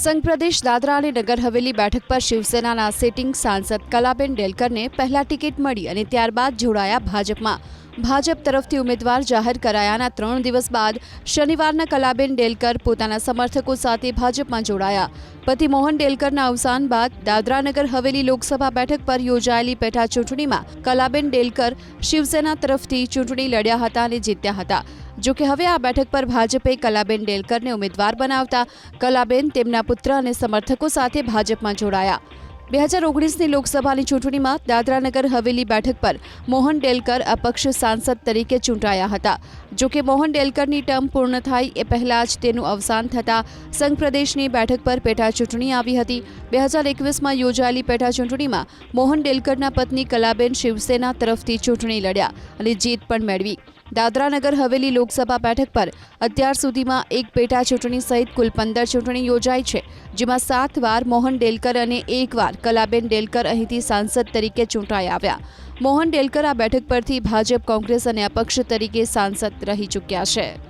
સંઘ પ્રદેશ દાદરા અને નગર હવેલી બેઠક પર શિવસેનાના સિટિંગ સાંસદ કલાબેન ડેલકરને પહેલા ટિકિટ મળી અને ત્યારબાદ જોડાયા ભાજપમાં. ભાજપ તરફથી ઉમેદવાર જાહેર કરાયાના ત્રણ દિવસ બાદ શનિવારના કલાબેન ડેલકર પોતાના સમર્થકો સાથે ભાજપમાં જોડાયા. પતિ મોહન ડેલકરના અવસાન બાદ દાદરા નગર હવેલી લોકસભા બેઠક પર યોજાયેલી પેટા ચૂંટણીમાં કલાબેન ડેલકર શિવસેના તરફથી ચૂંટણી લડ્યા હતા અને જીત્યા હતા. જો કે હવે આ બેઠક પર ભાજપે કલાબેન ડેલકરને ઉમેદવાર બનાવતા, કલાબેન તેમના પુત્ર અને સમર્થકો સાથે ભાજપમાં જોડાયા. બે હજાર ઓગણીસની લોકસભાની ચૂંટણીમાં દાદરાનગર હવેલી બેઠક પર મોહન ડેલકર અપક્ષ સાંસદ તરીકે ચૂંટાયા હતા. જો કે મોહન ડેલકરની ટર્મ પૂર્ણ થાય એ પહેલાં જ તેનું અવસાન થતાં સંઘ પ્રદેશની બેઠક પર પેટા ચૂંટણી આવી હતી. બે હજાર એકવીસમાં યોજાયેલી પેટા ચૂંટણીમાં મોહન ડેલકરના પત્ની કલાબેન શિવસેના તરફથી ચૂંટણી લડ્યા અને જીત પણ મેળવી. દાદરાનગર હવેલી લોકસભા બેઠક પર અત્યાર સુધીમાં એક પેટા ચૂંટણી સહિત કુલ પંદર ચૂંટણી યોજાઈ છે, જેમાં સાત વાર મોહન ડેલકર અને એક વાર કલાબેન ડેલકર અહીંથી સાંસદ તરીકે ચૂંટાઈ આવ્યા. મોહન ડેલકર આ બેઠક પરથી ભાજપ, કોંગ્રેસ અને અપક્ષ તરીકે સાંસદ રહી ચૂક્યા છે.